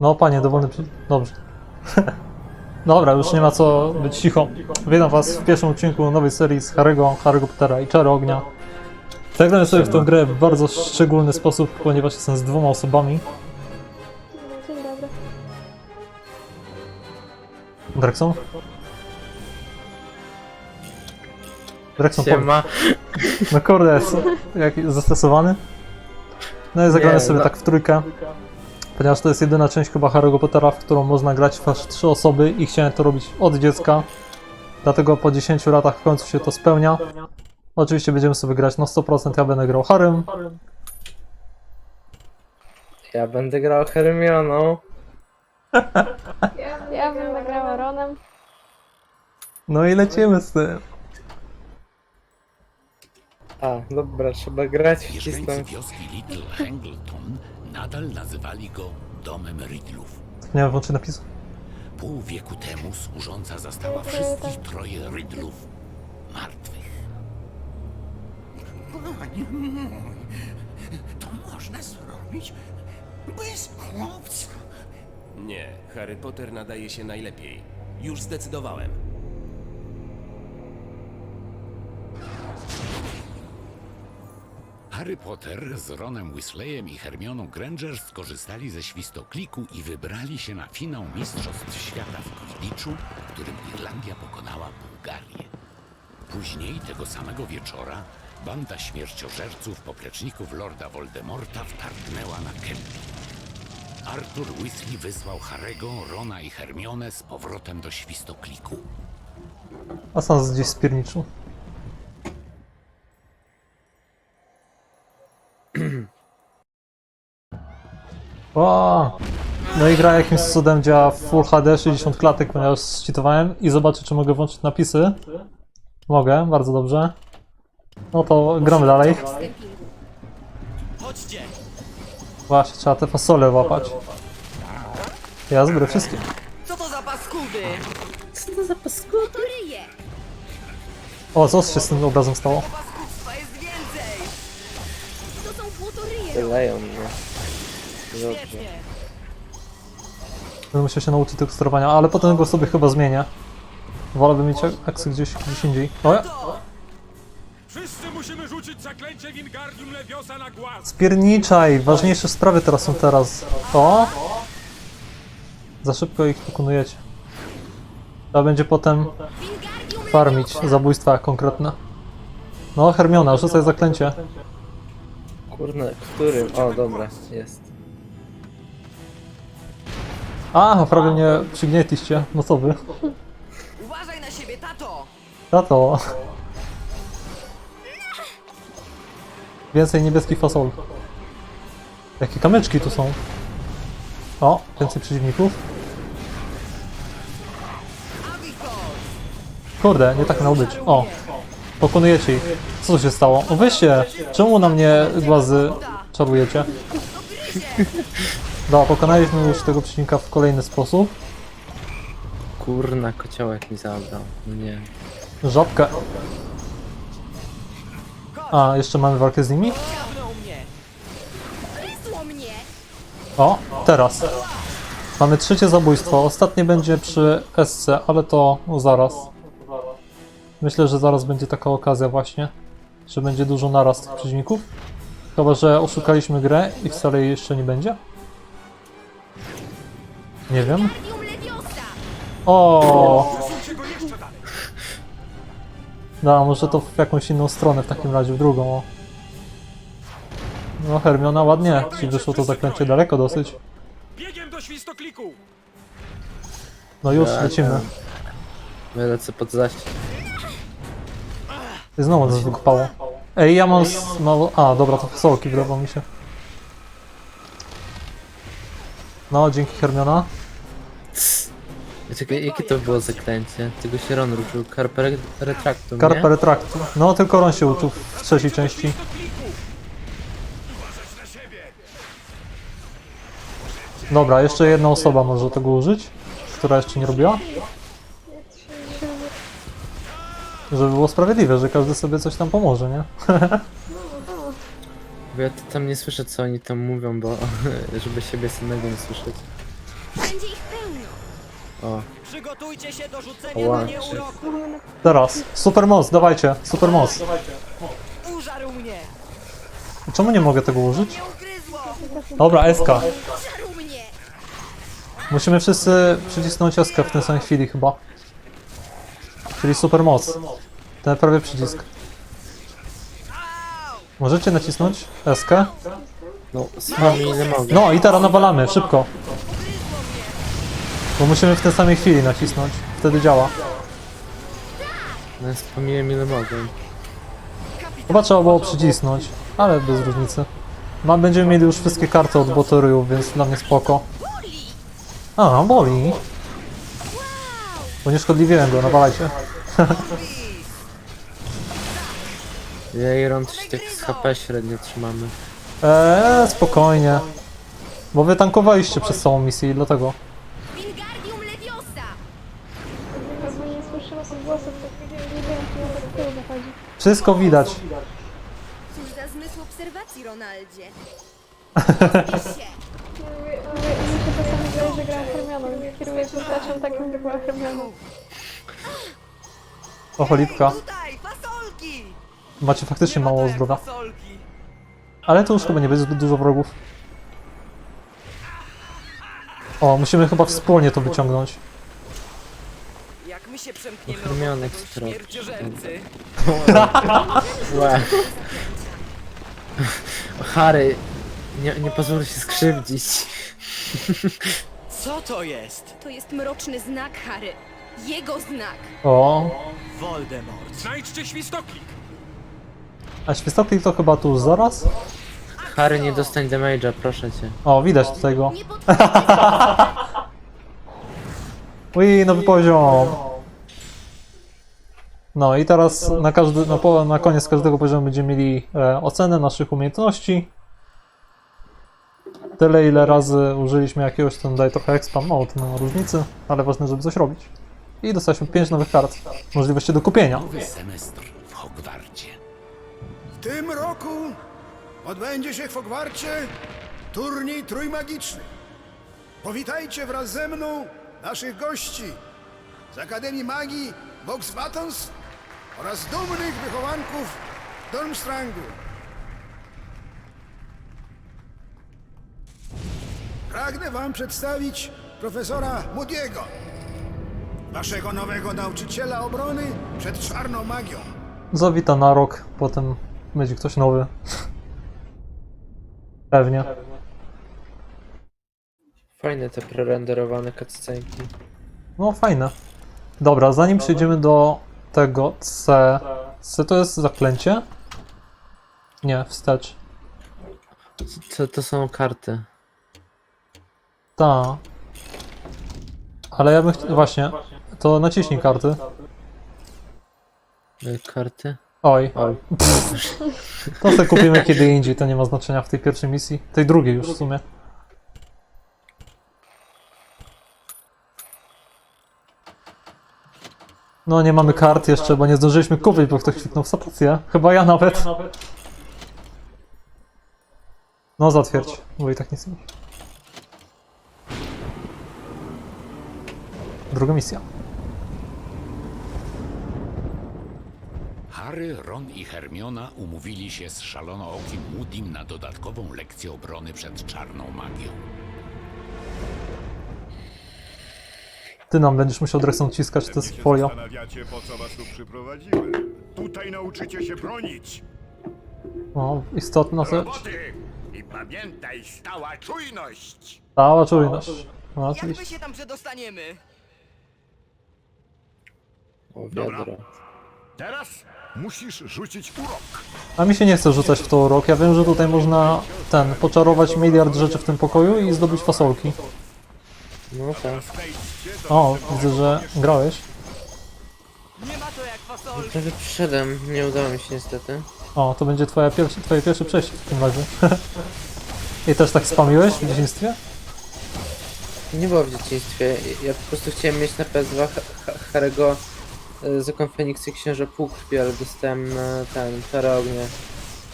No panie, dowolny przy... Dobrze. Dobra, już nie ma co być cicho. Witam was w pierwszym odcinku nowej serii z Harry'ego, Harry'ego Pottera i Czary Ognia. Zagramy sobie w tą grę w bardzo szczególny sposób, ponieważ jestem z dwoma osobami. Dzień dobry. Drexon? Drexon, powiedz. Siema. No kurde, jest jak zestresowany. No i zagramy Nie, sobie no. tak w trójkę. Ponieważ to jest jedyna część chyba Harry'ego Pottera, w którą można grać w aż trzy osoby i chciałem to robić od dziecka. Dlatego po 10 latach w końcu się to spełnia. Oczywiście będziemy sobie grać na 100%, ja będę grał Harrym. Ja będę grał Hermioną. Ja, ja bym nagrała Ronem. No i lecimy z tym. A, dobra, trzeba grać w Mieszkańcy cisnąć. wioski Little Hangleton nadal nazywali go domem Riddlów. Nie włączyć napisu. Pół wieku temu służąca zastała wszystkich troje Riddlów martwych. Panie mój, to można zrobić bez chłopca. Nie, Harry Potter nadaje się najlepiej. Już zdecydowałem. Harry Potter z Ronem Weasleyem i Hermioną Granger skorzystali ze świstokliku i wybrali się na finał Mistrzostw Świata w Quidditchu, w którym Irlandia pokonała Bułgarię. Później tego samego wieczora banda śmierciożerców popleczników Lorda Voldemorta wtargnęła na kemping. Arthur Weasley wysłał Harego, Rona i Hermionę z powrotem do świstokliku. A sam gdzieś spierniczył. O! No i gra jakimś cudem działa w Full HD 60 klatek, ponieważ zcheatowałem i zobaczę czy mogę włączyć napisy. Mogę, bardzo dobrze. No to gramy dalej. Chodźcie! Właśnie, trzeba te fasole łapać. Ja zbiorę wszystkie. Co to za paskudy? Co to za paskudy? Ryje! O, co się z tym obrazem stało? Paskudstwa jest więcej! To są płotoryje! Leją mnie. Dobrze. Będę musiał się nauczyć tego sterowania, ale potem go sobie chyba zmienię. Wolałbym mieć aksy gdzieś, gdzieś indziej. O, ja. Wszyscy musimy rzucić zaklęcie Wingardium Leviosa na głaz! Spierniczaj! Ważniejsze sprawy teraz są teraz. O! Za szybko ich pokonujecie. Trzeba będzie potem farmić zabójstwa konkretne. No, Hermiona, rzucaj zaklęcie. Kurna, którym? O, dobra, jest. A, prawie mnie przygnietliście. No co wy? Uważaj na siebie, tato! Tato. Więcej niebieskich fasol. Jakie kamyczki tu są? O, więcej przeciwników. Kurde, nie tak miało być. O, pokonujecie ich. Co się stało? O, wyście! Czemu na mnie głazy czarujecie? Dobra, pokonaliśmy już tego przeciwnika w kolejny sposób. Kurna, kociołek mi zabrał. No nie. Żabkę. A, jeszcze mamy walkę z nimi? Mnie! O, teraz. Mamy trzecie zabójstwo. Ostatnie będzie przy SC, ale to zaraz. Myślę, że zaraz będzie taka okazja właśnie, że będzie dużo naraz tych przeciwników. Chyba, że oszukaliśmy grę i wcale jej jeszcze nie będzie. Nie wiem. O, Przesuńcie go jeszcze dalej! no, może to w jakąś inną stronę w takim razie, w drugą. O. No, Hermiona, ładnie. Ci wyszło to zaklęcie daleko dosyć. Biegiem do świstokliku! No już, Tak, lecimy. Ja lecę pod zaścig. I znowu nas wykopało. Ej, ja mam z mało... A, dobra, to fasolki wydawało mi się. No, dzięki Hermiona. Czekaj, jakie to było zaklęcie? Tego się Ron uczył. Carpe re- retractum, Carpe nie? Retractum. No, tylko Ron się uczył w trzeciej części. Dobra, jeszcze jedna osoba może tego użyć, która jeszcze nie robiła. Żeby było sprawiedliwe, że każdy sobie coś tam pomoże, nie? Bo ja to tam nie słyszę co oni tam mówią, bo żeby siebie samego nie słyszeć. Wszędzie ich pełno. O, Przygotujcie się do rzucenia Ła. na nie uroku. Teraz. Super moc, dawajcie. Super moc. Użarł mnie. Czemu nie mogę tego użyć? Nie ugryzło. Dobra, SK. Żarł mnie! Musimy wszyscy przycisnąć SK w tej samej chwili chyba. Czyli super moc. Ten prawie przycisk. Możecie nacisnąć SK? no z wami nie mogę. No i teraz nawalamy, szybko. Bo musimy w tej samej chwili nacisnąć. Wtedy działa. No, wspomniałem ile mogę. Chyba trzeba było przycisnąć, ale bez różnicy. Ma, będziemy mieli już wszystkie karty od Botoryów, więc dla mnie spoko. A, boli. Unieszkodliwiłem go, nawalajcie. Ja i Ron coś tak z HP średnio trzymamy. Eee, spokojnie. Bo wy tankowaliście przez całą misję i dlatego. Wingardium Leviosa! Jakby nie słyszyła odgłosów, to nie nie wiem, czy na do tyłu wychodzi. Wszystko widać. Cóż za zmysł obserwacji, Ronaldzie. Spisz się! Mówię- mówię- Mi się czasami wydaje, że gram Hermioną. Kieruję postacią taką, jakby była Hermioną. O, cholipka. Tutaj. Macie faktycznie Nie ma mało zdrowia. Ale to już chyba nie będzie zbyt dużo wrogów. O, musimy chyba wspólnie to wyciągnąć. Jak my się przemkniemy Hermionek od strop. śmierciożercy. Łe. Harry, nie, nie pozwól się skrzywdzić. Co to jest? To jest mroczny znak, Harry. Jego znak. O, Voldemort. Znajdźcie świstoklik! A świstoklik to chyba tu zaraz? Harry, nie dostań damage'a, proszę cię. O, widać tutaj go. Nie Ui, nowy poziom. No i teraz na, każdy, na, po, na koniec każdego poziomu będziemy mieli e, ocenę naszych umiejętności. Tyle ile razy użyliśmy jakiegoś, ten daje trochę expa, mało to nie ma różnicy, ale ważne, żeby coś robić. I dostaliśmy 5 nowych kart, możliwości do kupienia. Nowy semestr w Hogwarcie. Tym roku odbędzie się w Hogwarcie turniej trójmagiczny. Powitajcie wraz ze mną naszych gości z Akademii Magii Vox Batons oraz dumnych wychowanków Durmstrangu. Pragnę wam przedstawić profesora Moody'ego, waszego nowego nauczyciela obrony przed czarną magią. Zawita na rok, potem będzie ktoś nowy. Pewnie. Fajne te prerenderowane cutscenki. No fajne. Dobra, zanim przejdziemy do tego C. C to jest zaklęcie? Nie, wstecz. Co to są karty? Ta. Ale ja bym chciał. Właśnie. To naciśnij karty. Y, Karty? Oj. Oj. To sobie kupimy kiedy indziej, to nie ma znaczenia w tej pierwszej misji. Tej drugiej już w sumie. No nie mamy kart jeszcze, bo nie zdążyliśmy kupić, bo ktoś kliknął w sapację. Chyba ja nawet. No zatwierdź, bo i tak nic nie. Druga misja. Harry, Ron i Hermiona umówili się z szalonookim Moody'm na dodatkową lekcję obrony przed czarną magią. Ty nam będziesz musiał dresą ciskać, to jest folia. Zastanawiacie, po co was tu przyprowadziłem. Tutaj nauczycie się bronić. No, istotna rzecz. Roboty! I pamiętaj, stała czujność! Cała czujność. No, Jak oczywiście. my się tam przedostaniemy? O, Dobra. wiadro. Teraz musisz rzucić urok. A mi się nie chce rzucać w to urok. Ja wiem, że tutaj można ten, poczarować miliard rzeczy w tym pokoju i zdobyć fasolki. No tak. O, widzę, że grałeś. Nie ma to jak fasolki. Prawie przyszedłem, nie udało mi się niestety. O, to będzie twoja pierwsze, twoje pierwsze przejście w takim razie. I też tak spamiłeś w dzieciństwie? Nie było w dzieciństwie. Ja po prostu chciałem mieć na PS2 Ha- Y, Zakon Feniksa i Księża Półkrwi, ale dostałem e, ten, Czarę Ognia.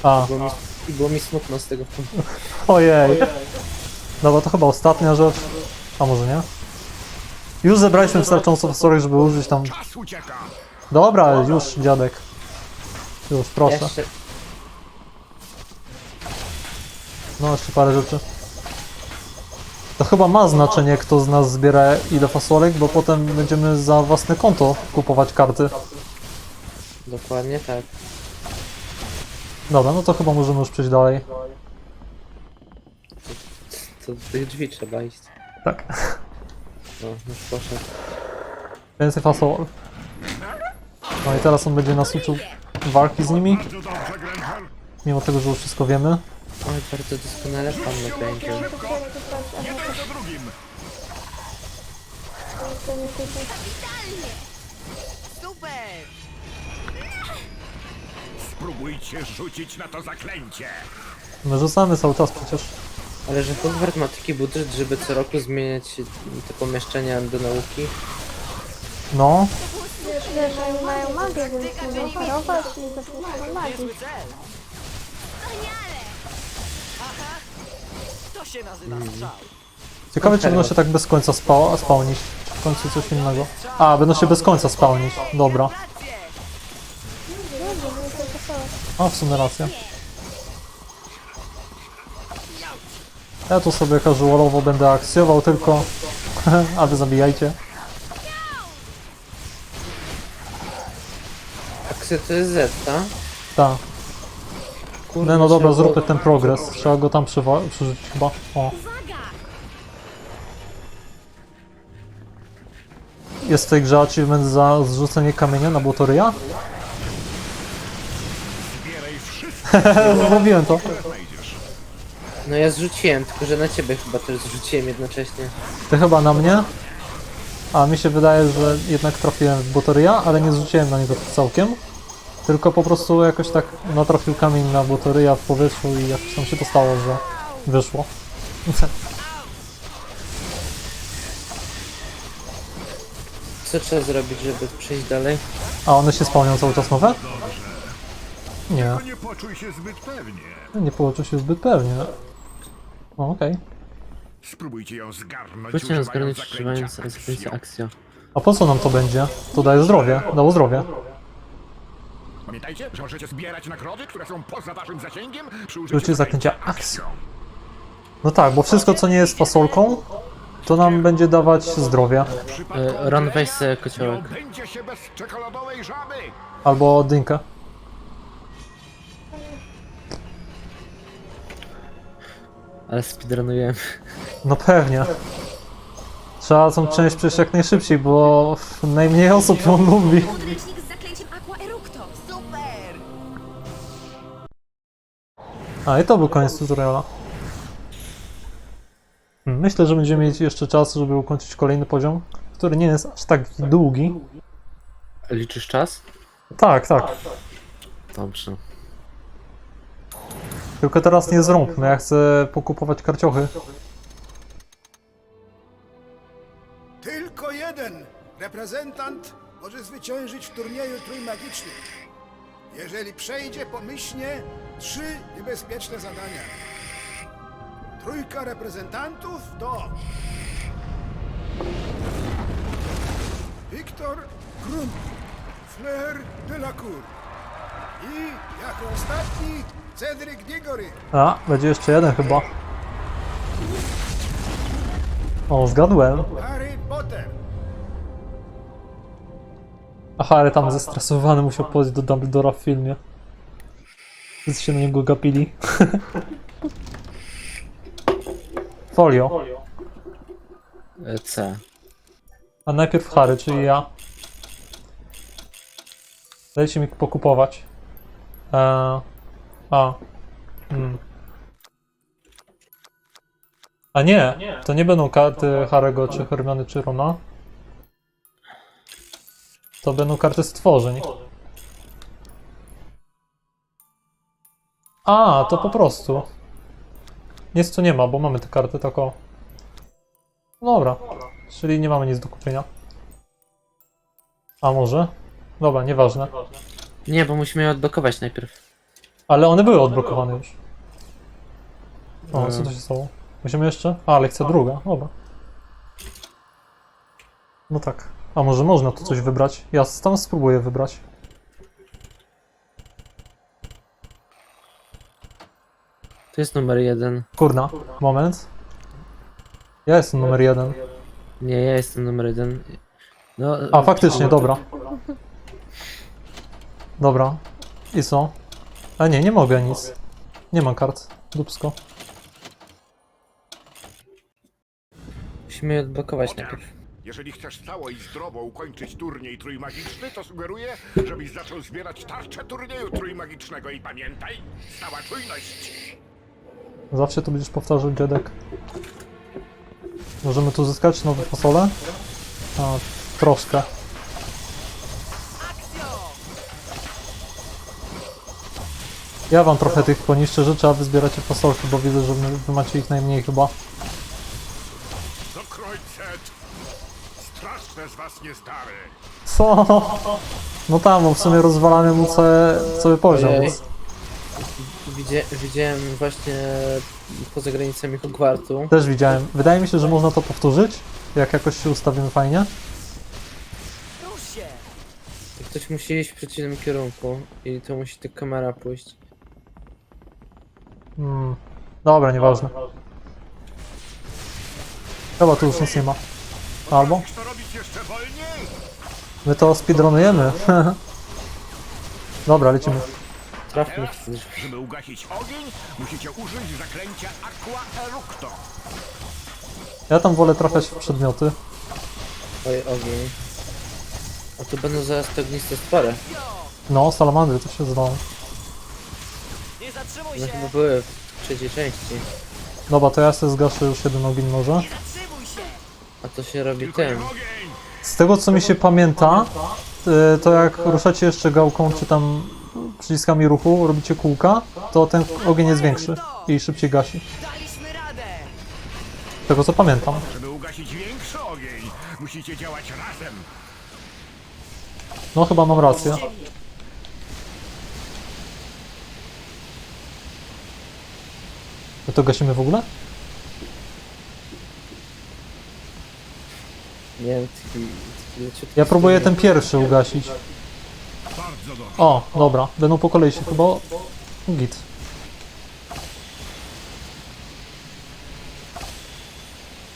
A, Było mi, I było mi smutno z tego powodu. ojej. Dobra, to chyba ostatnia rzecz. A może nie? Już zebraliśmy wystarczająco fasolek, żeby użyć tam... Czas ucieka! Dobra, już dziadek. Już, proszę. Jeszcze, No, jeszcze parę rzeczy. To chyba ma znaczenie, kto z nas zbiera ile fasolek, bo potem będziemy za własne konto kupować karty. dokładnie tak. Dobra, no to chyba możemy już przejść dalej. To do tych drzwi trzeba iść. Tak. No, już poszedł. Więcej fasol. No i teraz on będzie nas uczył walki z nimi, mimo tego, że już wszystko wiemy. Oj, bardzo doskonale pan nakręcił. Jeden za drugim! Super! Spróbujcie rzucić na to zaklęcie! My rzucamy cały czas przecież. Ale że Hogwart ma taki budżet, żeby co roku zmieniać te pomieszczenia do nauki. No, Wiesz, wiesz, że oni mają magię, więc mogą parować i zapoznają magii. Niezły cel. Aha. To się nazywa strzał. ciekawe czy będą się tak bez końca spa spałnić. W końcu coś innego? A, będą się bez końca spałnić. Dobra. A, w sumie racja. Ja tu sobie casualowo będę akcjował tylko, a wy zabijajcie. Aksy to jest Z, tak? Tak. No, no dobra, zróbmy ten progres. Trzeba go tam przyrzucić chyba. O. Jest w tej grze achievement za zrzucenie kamienia na błotoryja? Zrobiłem to. No ja zrzuciłem, tylko że na ciebie chyba też zrzuciłem jednocześnie. Ty chyba na mnie? A mi się wydaje, że jednak trafiłem w błotoryja, ale nie zrzuciłem na niego całkiem. Tylko po prostu jakoś tak natrafił kamień na błotoryja w powietrzu i jakoś tam się to stało, że wyszło. Co trzeba zrobić, żeby przejść dalej? A one się spełnią cały czas nowe? Nie, To nie poczuj się zbyt pewnie. nie połączył się zbyt pewnie. O, okej. Spróbujcie ją zgarnąć, Próbujcie używając zgarnąć zaklęcia używając Axio. A po co nam to będzie? To daje zdrowie, dało zdrowie. Pamiętajcie, że możecie zbierać nagrody, które są poza waszym zasięgiem przy Użycie użyciu zaklęcia Axio. No tak, bo wszystko co nie jest fasolką, to nam będzie dawać zdrowie. E, Ron, weź sobie kociołek. Nie będzie się bez czekoladowej żaby! Albo dynkę. Ale speedrunujemy. No pewnie. Trzeba tą część przejść jak najszybciej, bo najmniej osób ją lubi. Podręcznik z zaklęciem Aqua Eructo. Super! A i to był koniec tutoriala. Hmm, Myślę, że będziemy mieć jeszcze czas, żeby ukończyć kolejny poziom, który nie jest aż tak długi. Liczysz czas? Tak, tak. Dobrze. Tylko teraz nie zrąbmy, ja chcę pokupować karciochy. Tylko jeden reprezentant może zwyciężyć w turnieju trójmagicznym. Jeżeli przejdzie pomyślnie trzy niebezpieczne zadania. Trójka reprezentantów to Wiktor Krum, Flair Delacour i jako ostatni Cedric Diggory. A, będzie jeszcze jeden chyba. O, zgadłem. Harry Potter. A Harry tam zestresowany musiał podejść do Dumbledora w filmie. Wszyscy się na niego gapili. Folio. E, C. A najpierw Harry, czyli ja. Dajcie mi pokupować. Eee, a. Hmm. A nie, to nie będą karty Harego, czy Hermiony, czy Rona. To będą karty stworzeń. A, to po prostu. Nic tu nie ma, bo mamy te karty tak o. Dobra, czyli nie mamy nic do kupienia. A może? Dobra, nieważne. Nie, bo musimy je odblokować najpierw. Ale one były odblokowane już. O, co to się stało? Musimy jeszcze? A, lekcja druga, dobra. No tak. A może można tu coś wybrać? Ja tam spróbuję wybrać. To jest numer jeden. Kurna, moment. Ja jestem numer jeden. Nie, ja jestem numer jeden. No, A, faktycznie, dobra. Dobra. I co? A nie, nie mogę nic. Nie mam kart. Dupsko. Musimy je odblokować najpierw. Jeżeli chcesz cało i zdrowo ukończyć turniej trójmagiczny, to sugeruję, żebyś zaczął zbierać tarczę turnieju trójmagicznego i pamiętaj, stała czujność. Zawsze to będziesz powtarzał, dziadek. Możemy tu zyskać nowe fasole? A, troszkę. Ja wam trochę tych poniszczę rzeczy, a wy zbieracie fasolki, bo widzę, że wy macie ich najmniej chyba. Straszne z was! Co? No tam, bo w sumie rozwalamy mu cały, cały poziom. Ojej. Widzia, widziałem właśnie poza granicami Hogwartu. Też widziałem. Wydaje mi się, że można to powtórzyć, jak jakoś się ustawimy fajnie. Ktoś musi iść w przeciwnym kierunku i to musi ta kamera pójść. Hmm. Dobra, nieważne. Chyba tu już nic nie ma. Albo? To robić jeszcze wolniej? My to speedrunujemy. Dobra, lecimy. Trafmy w żeby ugasić ogień, musicie użyć zaklęcia Aqua Eructo. Ja tam wolę trafiać w przedmioty. Oj, ogień. A tu będą zaraz te ogniste stwory. No, salamandry to się zwalą. Nie zatrzymuj One się! chyba były w trzeciej części. Dobra, to ja sobie zgaszę już jeden ogień może. Nie zatrzymuj się! A to się robi Tylko nie tym. ogień! Z tego co mi się pamięta, y, to jak ruszacie jeszcze gałką czy tam przyciskami ruchu, robicie kółka, to ten ogień jest większy i szybciej gasi. Daliśmy radę! Z tego co pamiętam. Żeby ugasić większy ogień, musicie działać razem. No chyba mam rację. My to gasimy w ogóle? Nie wiem, leciutki Ja próbuję ten pierwszy ugasić. O, dobra, będą po kolei się chyba... Git.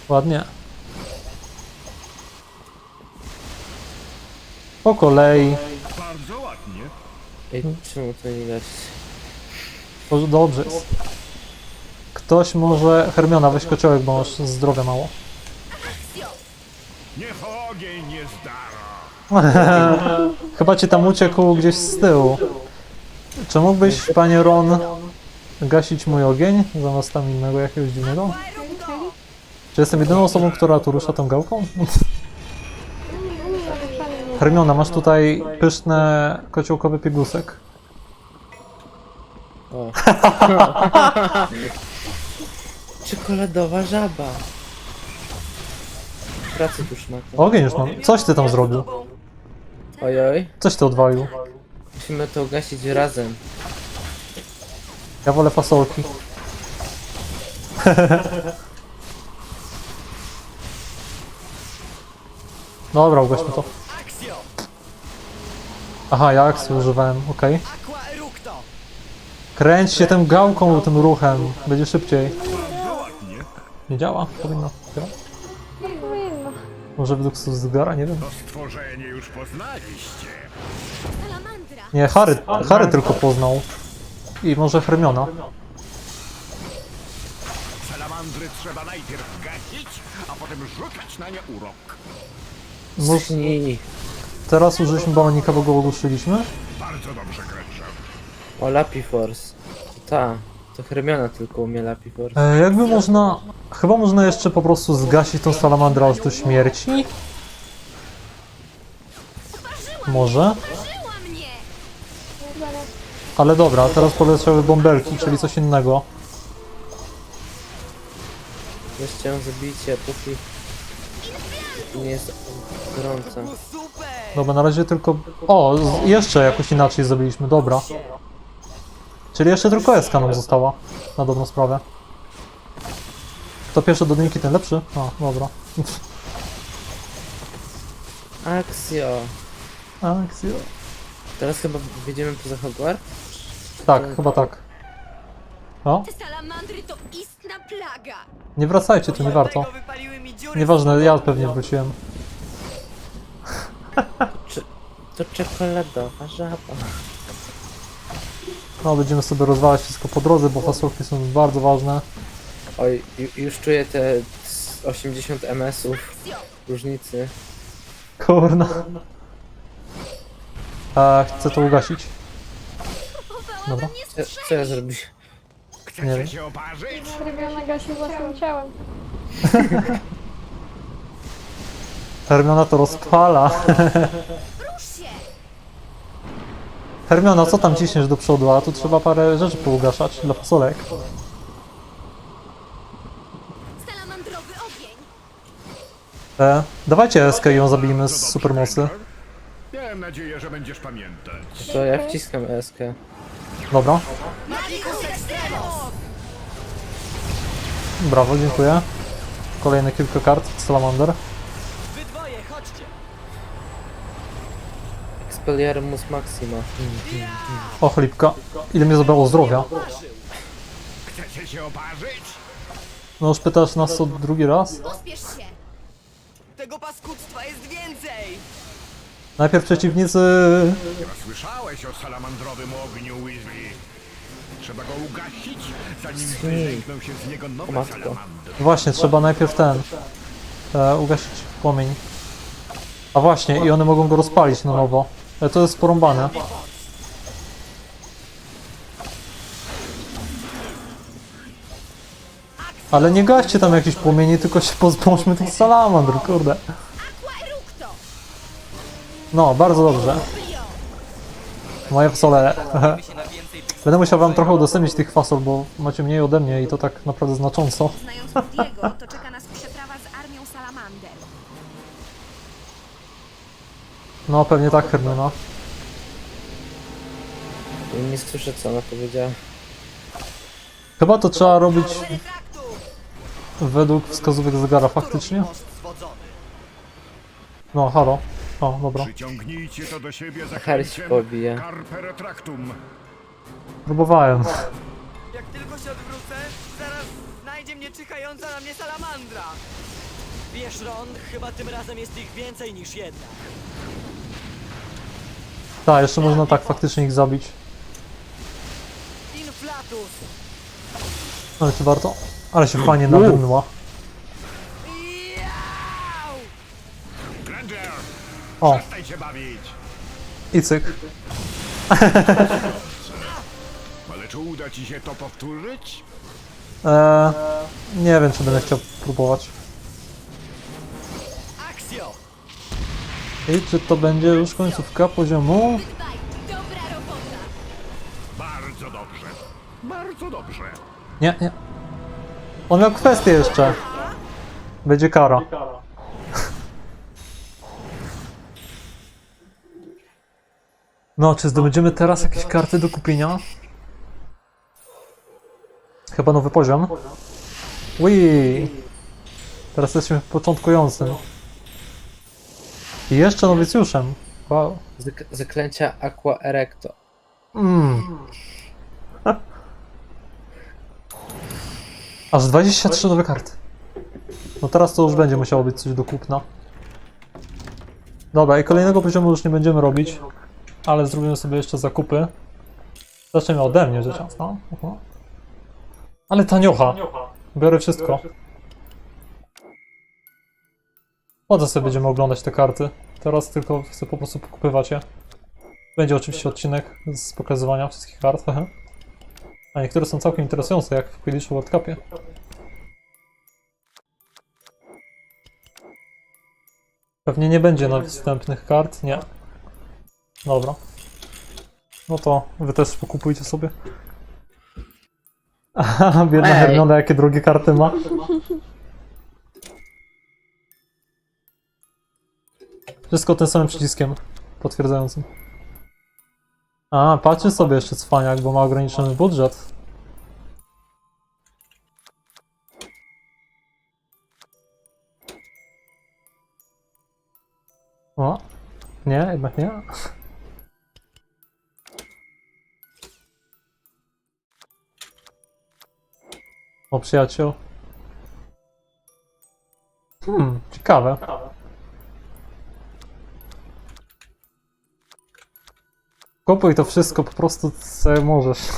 Ładnie. Po kolei. Bardzo ładnie. Ej, czemu to nie gasi? To dobrze jest. Ktoś może... Hermiona, weź kociołek, bo masz zdrowia mało. Niech ogień nie zdara. Chyba ci tam uciekł gdzieś z tyłu. Czy mógłbyś, panie Ron, gasić mój ogień zamiast tam innego jakiegoś dziwnego? Czy jestem jedyną osobą, która tu rusza tą gałką? Hermiona, masz tutaj pyszne kociołkowy piegusek. O. Czekoladowa żaba. Pracy tu szmata. Ogień już mam. Coś ty tam zrobił. Ojoj, Coś ty odwalił. musimy to ugasić razem. Ja wolę fasolki. Dobra, ugaśmy to. Aha, ja akcji używałem, okej. Aqua eructo! Kręć się tym gałką, tym ruchem. Będzie szybciej. Nie działa? Powinno. Może według Suzgara? Nie wiem. To stworzenie już poznaliście. Salamandra. Nie, Harry, Harry tylko poznał. I może Hermiona. Salamandry trzeba najpierw gasić, a potem rzucać na nie urok. Może teraz użyliśmy balonika, bo go ogłuszyliśmy? Bardzo dobrze, Granger. O, Lapiforce. Ta. To Hermiona tylko umie Lapiforce. E, jakby można... Chyba można jeszcze po prostu zgasić tą salamandrę aż do śmierci? Może? Żyła mnie! Ale dobra, teraz poleciały bąbelki, czyli coś innego. Weźcie ją zabijcie, póki nie jest gorąca. Dobra, na razie tylko... O, z- jeszcze jakoś inaczej zrobiliśmy, dobra. Czyli jeszcze tylko Eska nam została, na dobrą sprawę. Kto pierwszy do dynki, ten lepszy? A, dobra. Axio. Akcja. Teraz chyba wyjdziemy poza Hogwarts? Tak, chyba tak. O, Te salamandry to istna plaga. nie wracajcie, tu nie warto. Nieważne, ja pewnie wróciłem. To czekoladowa żaba. No, będziemy sobie rozwalać wszystko po drodze, bo fasolki są bardzo ważne. Oj, ju- już czuję te 80 ms-ów różnicy. Kurna. E, chcę to ugasić. Dobra. Co, co ja zrobiłem? Nie wiem. Chcecie się oparzyć? Hermiona gasi własnym ciałem. Hermiona to rozpala. Hermiona, co tam ciśniesz do przodu? A tu trzeba parę rzeczy pougaszać dla fasolek. Salamandrowy ogień! E, dawajcie SK i ją zabijmy z supermocy. Miałem nadzieję, że będziesz pamiętać. To ja wciskam ESK. Dobra. Brawo, dziękuję. Kolejne kilka kart, Salamander. Wy dwoje, chodźcie! Expelliarmus Maxima. O, chlipka. Ile mnie zabrało zdrowia? Chcecie się oparzyć? No już pytasz nas co drugi raz? Pospiesz się! Tego paskudztwa jest więcej! Najpierw przeciwnicy... Chyba słyszałeś o salamandrowym ogniu, Weasley. Trzeba go ugasić, zanim wylękną się z niego nowe matko. salamandry. Właśnie, trzeba najpierw ten... E, ugasić płomień. A właśnie, i one mogą go rozpalić na nowo. E, to jest porąbane. Ale nie gaście tam jakichś płomieni, tylko się pozbądźmy tych salamandr, kurde. No, bardzo dobrze. Moje fasole. Będę musiał wam trochę udostępnić tych fasol, bo macie mniej ode mnie i to tak naprawdę znacząco. Znając to czeka nas No, pewnie tak, Hermiona. Nie słyszę co ona powiedziała. Chyba to trzeba robić według wskazówek zegara faktycznie. Most zwodzony. No, halo. O, dobra. Przyciągnijcie to do siebie Harry się zaklęciem pobije. Carpe Retractum. Próbowałem. Jak tylko się odwrócę, zaraz znajdzie mnie czyhająca na mnie salamandra! Wiesz, Ron, chyba tym razem jest ich więcej niż jedna. Tak, jeszcze można tak faktycznie ich zabić. Inflatus! Ale czy warto? Ale się fajnie nadymnęła. O, i cyk. Ale czy uda ci się to powtórzyć? Eee, nie wiem, czy będę chciał próbować. I czy to będzie już końcówka poziomu? Bardzo dobrze. Bardzo dobrze. Nie, nie. On miał kwestię jeszcze. Będzie kara. No, czy zdobędziemy teraz jakieś karty do kupienia? Chyba nowy poziom. Wii. Teraz jesteśmy początkującym. I jeszcze nowicjuszem. Wow. Zak zaklęcia Aqua Erecto. Mm. Aż 23 nowe karty. No teraz to już będzie musiało być coś do kupna. Dobra, i kolejnego poziomu już nie będziemy robić, ale zrobimy sobie jeszcze zakupy. Zaczniemy ode mnie, rzecz jasna. Aha. Ale taniocha. Biorę wszystko. Potem sobie będziemy oglądać te karty. Teraz tylko chcę po prostu pokupywać je. Będzie oczywiście odcinek z pokazywania wszystkich kart. A niektóre są całkiem interesujące, jak w Quidditchu World Cupie. Pewnie nie będzie na wstępnych kart, nie. Dobra. No to wy też pokupujcie sobie. Aha, biedna. Hermiona, jakie drogie karty ma. Wszystko tym samym przyciskiem potwierdzającym. A, patrzy sobie jeszcze cwaniak, bo ma ograniczony budżet. O, nie, jednak nie. O, przyjaciel. Hmm, ciekawe. Kupuj to wszystko, po prostu co możesz.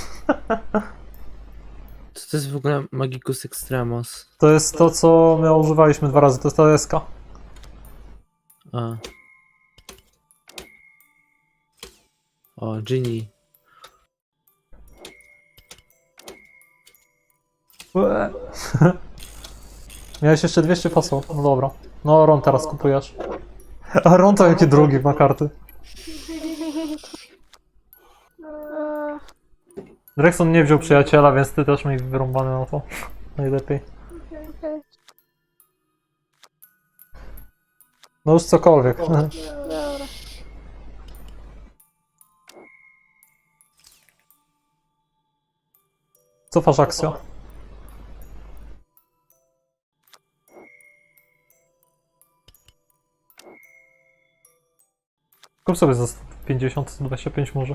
Co to jest w ogóle Magicus Extremos? To jest to, co my używaliśmy dwa razy, to jest ta SK. A. O, Genie. Miałeś jeszcze 200 fasoł, no dobra. No, Ron teraz kupujesz. A Ron to jakie drugi ma karty. Drexon nie wziął przyjaciela, więc ty też mi wyrąbany na to. Najlepiej. No już cokolwiek. Dobra. Cofasz akcję. Kup sobie za 50, 25 może.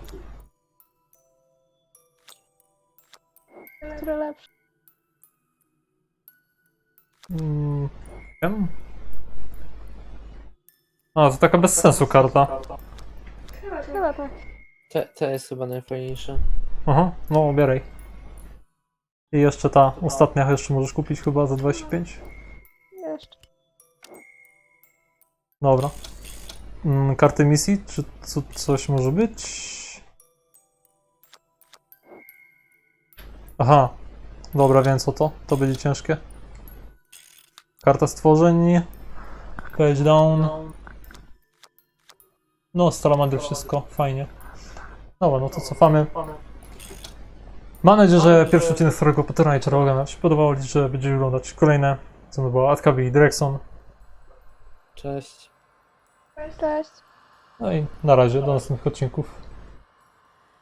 Który lepszy? Mm, wiem. A, to taka bez sensu karta. Chyba tak. Ta, ta jest chyba najfajniejsza. Aha, no obieraj. I jeszcze ta ostatnia jeszcze możesz kupić chyba za 25. Jeszcze. Dobra. Mm, karty misji? Czy co, coś może być? Aha. Dobra, wiem co to. To będzie ciężkie. Karta stworzeń. Page down. No, Stalamandry wszystko. Fajnie. Dobra, no to cofamy. Mam nadzieję, że pierwszy odcinek Starego Pottera i Czarowego Wam się podobał, że będzie wyglądać kolejne. Co to było? Atkabi i Drexon. Cześć. Cześć. No i na razie, do następnych odcinków.